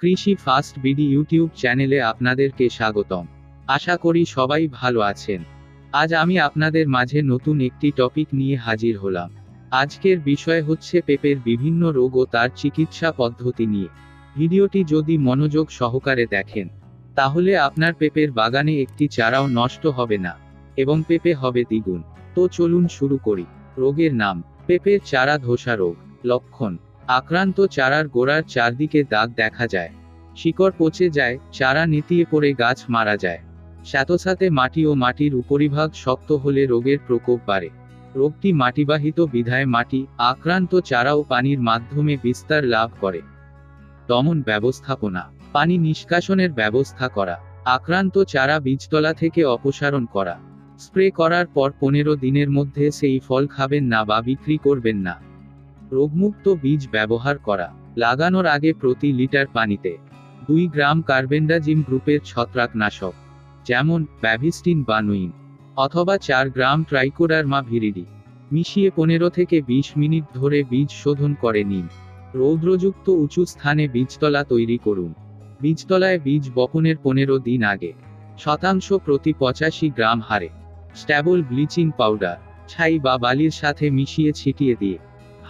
কৃষি fast BD YouTube চ্যানেলে আপনাদেরকে স্বাগতম। আশা করি সবাই ভালো আছেন। আজ আমি আপনাদের মাঝে নতুন একটি টপিক নিয়ে হাজির হলাম। আজকের বিষয় হচ্ছে পেঁপের বিভিন্ন রোগ ও তার চিকিৎসা পদ্ধতি নিয়ে। ভিডিওটি যদি মনোযোগ সহকারে দেখেন, তাহলে আপনার পেঁপের বাগানে একটি চারাও নষ্ট হবে না এবং পেঁপে হবে দ্বিগুণ। তো চলুন শুরু করি। রোগের নাম, পেঁপের চারা ধসা রোগ। লক্ষণ আক্রান্ত চারার গোড়ার চারদিকে দাগ দেখা যায়। শিকড় পচে যায়, চারা নেতিয়ে পড়ে গাছ মারা যায়। সাথে মাটি ও মাটির উপরিভাগ শক্ত হলে রোগের প্রকোপ বাড়ে। রোগটি মাটিবাহিত বিধায় মাটি, আক্রান্ত চারা ও পানির মাধ্যমে বিস্তার লাভ করে। দমন ব্যবস্থাপনা। পানি নিষ্কাশনের ব্যবস্থা করা। আক্রান্ত চারা বীজতলা থেকে অপসারণ করা। স্প্রে করার পর পনেরো দিনের মধ্যে সেই ফল খাবেন না বা বিক্রি করবেন না। রোগমুক্ত বীজ ব্যবহার করা। লাগানোর আগে প্রতি লিটার পানিতে দুই গ্রাম কার্বেন্ডাজিম গ্রুপের ছত্রাকনাশক, যেমন ব্যাভিস্টিন বা নুইন, অথবা চার গ্রাম ট্রাইকোডারমা ভিরিডি, মিশিয়ে পনেরো থেকে বিশ মিনিট ধরে বীজ শোধন করে নিন। রৌদ্রযুক্ত উঁচু স্থানে বীজতলা তৈরি করুন। বীজতলায় বীজ বপনের পনেরো দিন আগে। শতাংশ প্রতি পঁচাশি গ্রাম হারে। স্ট্যাবল ব্লিচিং পাউডার, ছাই বা বালির সাথে মিশিয়ে ছিটিয়ে দিয়ে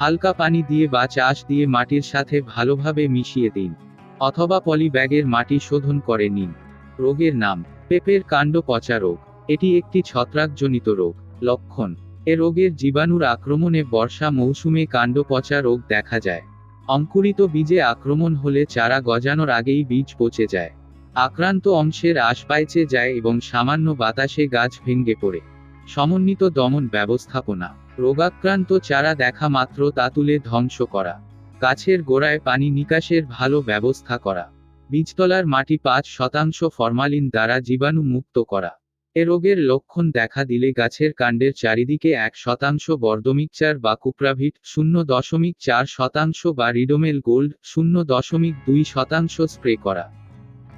হালকা পানি দিয়ে বা চাষ দিয়ে মাটির সাথে ভালোভাবে মিশিয়ে দিন, অথবা পলি ব্যাগের মাটি শোধন করে নিন। রোগের নাম, পেপের কাণ্ড পচা রোগ। এটি একটি ছত্রাকজনিত রোগ। লক্ষণ, এ রোগের জীবাণুর আক্রমণে বর্ষা মৌসুমে কাণ্ড পচা রোগ দেখা যায়। অঙ্কুরিত বীজে আক্রমণ হলে চারা গজানোর আগেই বীজ পচে যায়। আক্রান্ত অংশের আশপাইচে যায় এবং সামান্য বাতাসে গাছ ভেঙ্গে পড়ে। সমন্বিত দমন ব্যবস্থাপনা। রোগাক্রান্ত চারা দেখা মাত্র তা তুলে ধ্বংস করা। গাছের গোড়ায় পানি নিকাশের ভালো ব্যবস্থা করা। বীজতলার মাটি পাঁচ শতাংশ ফরমালিন দ্বারা জীবাণু মুক্ত করা। এ রোগের লক্ষণ দেখা দিলে গাছের কাণ্ডের চারিদিকে এক শতাংশ বর্দমিকচার বা কুপ্রাভিট, শূন্য দশমিক চার শতাংশ বা রিডোমেল গোল্ড, শূন্য দশমিক দুই শতাংশ স্প্রে করা।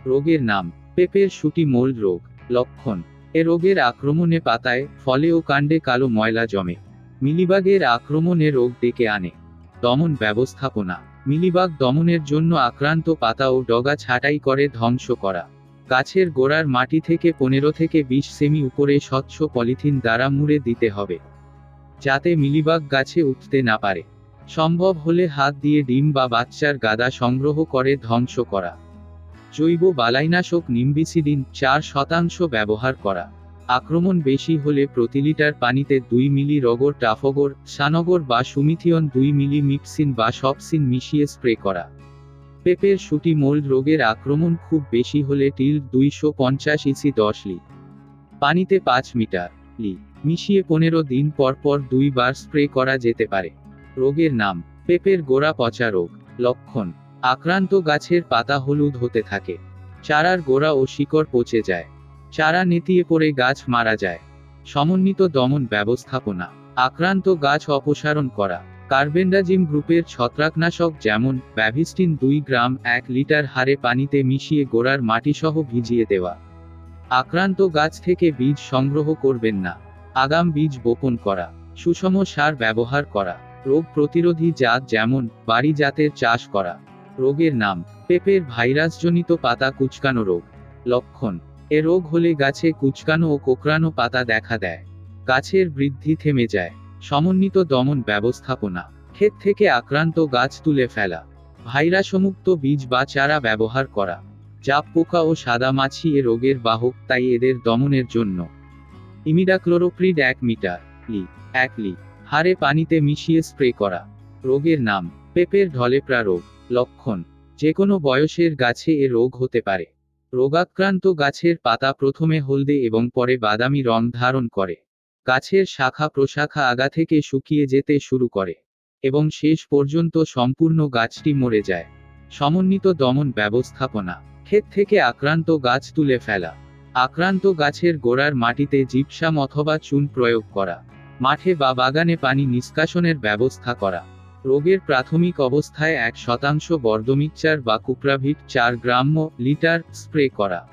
রোগের নাম, পেপের সুটি মোল্ড রোগ। লক্ষণ, এ রোগের আক্রমণে পাতায়, ফলে ও কাণ্ডে কালো ময়লা জমে। মিলিবাগের আক্রমণে রোগ ডেকে আনে। দমন ব্যবস্থাপনা। মিলিবাগ দমনের জন্য আক্রান্ত পাতা ও ডগা ছাঁটাই করে ধ্বংস করা। গাছের গোড়ার মাটি থেকে পনেরো থেকে বিশ সেমি উপরে স্বচ্ছ পলিথিন দ্বারা মুড়ে দিতে হবে। যাতে মিলিবাগ গাছে উঠতে না পারে। সম্ভব হলে হাত দিয়ে ডিম বা বাচ্চার গাদা সংগ্রহ করে ধ্বংস করা। জৈব বালাইনাশক নিম্বিসিডিন চার শতাংশ ব্যবহার করা। আক্রমণ বেশি হলে প্রতি লিটার পানিতে দুই মিলি রগর টাফগর, সানগর বা সুমিথিয়ন দুই মিলি মিক্সিন বা সপসিন মিশিয়ে স্প্রে করা। পেপের সুটি মোল্ড রোগের আক্রমণ খুব বেশি হলে টিল দুইশো পঞ্চাশ ইসি দশ লি। পানিতে পাঁচ মিটার লি। মিশিয়ে পনেরো দিন পর পর দুইবার স্প্রে করা যেতে পারে। রোগের নাম, পেপের গোড়া পচা রোগ। লক্ষণ, আক্রান্ত গাছের পাতা হলুদ হতে থাকে। চারার গোড়া ও শিকড় পচে যায়। চারা নেতিয়ে পড়ে গাছ মারা যায়। সমন্বিত দমন ব্যবস্থাপনা। আক্রান্ত গাছ অপসারণ করা। কার্বেন্ডাজিম গ্রুপের ছত্রাকনাশক যেমন, ব্যাভিস্টিন দুই গ্রাম এক লিটার হারে পানিতে মিশিয়ে গোড়ার মাটিসহ ভিজিয়ে দেওয়া। আক্রান্ত গাছ থেকে বীজ সংগ্রহ করবেন না। আগাম বীজ বপন করা। সুষম সার ব্যবহার করা। রোগ প্রতিরোধী জাত যেমন, বাড়ি জাতের চাষ করা। রোগের নাম, পেপের ভাইরাসজনিত পাতা কুচকানো রোগ। লক্ষণ এ রোগ হলে গাছে কুচকানো ও কোকড়ানো পাতা দেখা দেয়। গাছের বৃদ্ধি থেমে যায়। সমন্বিত দমন ব্যবস্থাপনা। ক্ষেত থেকে আক্রান্ত গাছ তুলে ফেলা। ভাইরাসমুক্ত বীজ বা চারা ব্যবহার করা। জাপ, পোকা ও সাদা মাছি এ রোগের বাহক, তাই এদের দমনের জন্য। ইমিডাক্লোরোপ্রিড এক মিটার, লি, এক লি। হারে পানিতে মিশিয়ে স্প্রে করা। রোগের নাম, পেপের ঢলেপ্রা রোগ। লক্ষণ যে কোনো বয়সের গাছে এ রোগ হতে পারে। রোগাক্রান্ত গাছের পাতা প্রথমে হলদে এবং পরে বাদামি রং ধারণ করে। গাছের শাখা প্রশাখা আগা থেকে শুকিয়ে যেতে শুরু করে এবং শেষ পর্যন্ত সম্পূর্ণ গাছটি মরে যায়। সমন্বিত দমন ব্যবস্থাপনা। ক্ষেত থেকে আক্রান্ত গাছ তুলে ফেলা। আক্রান্ত গাছের গোড়ার মাটিতে জিপসাম অথবা চুন প্রয়োগ করা। মাঠে বা বাগানে পানি নিষ্কাশনের ব্যবস্থা করা। রোগের প্রাথমিক অবস্থায় এক শতাংশ বর্দমিকচার বা কুপ্রাভিট চার গ্রাম্য লিটার স্প্রে করা।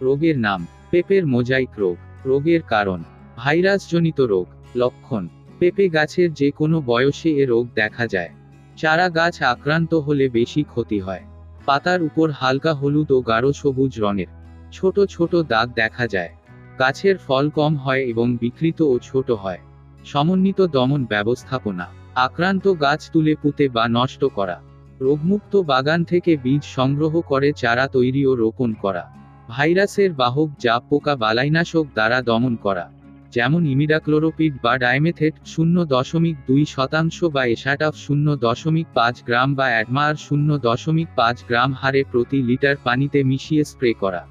রোগের নাম, পেপের মোজাইক রোগ। রোগের কারণ, ভাইরাসজনিত রোগ। লক্ষণ, পেঁপে গাছের যে কোনো বয়সে এ রোগ দেখা যায়। চারা গাছ আক্রান্ত হলে বেশি ক্ষতি হয়। পাতার উপর হালকা হলুদ ও গাঢ় সবুজ রঙের। ছোট ছোট দাগ দেখা যায়। গাছের ফল কম হয় এবং বিকৃত ও ছোট হয়। সমন্বিত দমন ব্যবস্থাপনা। আক্রান্ত গাছ তুলে পুঁতে বা নষ্ট করা। রোগমুক্ত বাগান থেকে বীজ সংগ্রহ করে চারা তৈরি ও রোপণ করা। ভাইরাসের বাহক যা পোকা বালাইনাশক দ্বারা দমন করা। যেমন ইমিডাক্লোরোপিড বা ডাইমেথেট শূন্য দশমিক দুই শতাংশ বা এসাটাফ শূন্য দশমিক পাঁচ গ্রাম বা অ্যাডমার শূন্য দশমিক পাঁচ গ্রাম হারে প্রতি লিটার পানিতে মিশিয়ে স্প্রে করা।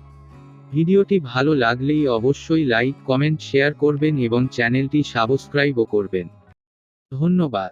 ভিডিওটি ভালো লাগলেই অবশ্যই লাইক, কমেন্ট, শেয়ার করবেন এবং চ্যানেলটি সাবস্ক্রাইবও করবেন। ধন্যবাদ।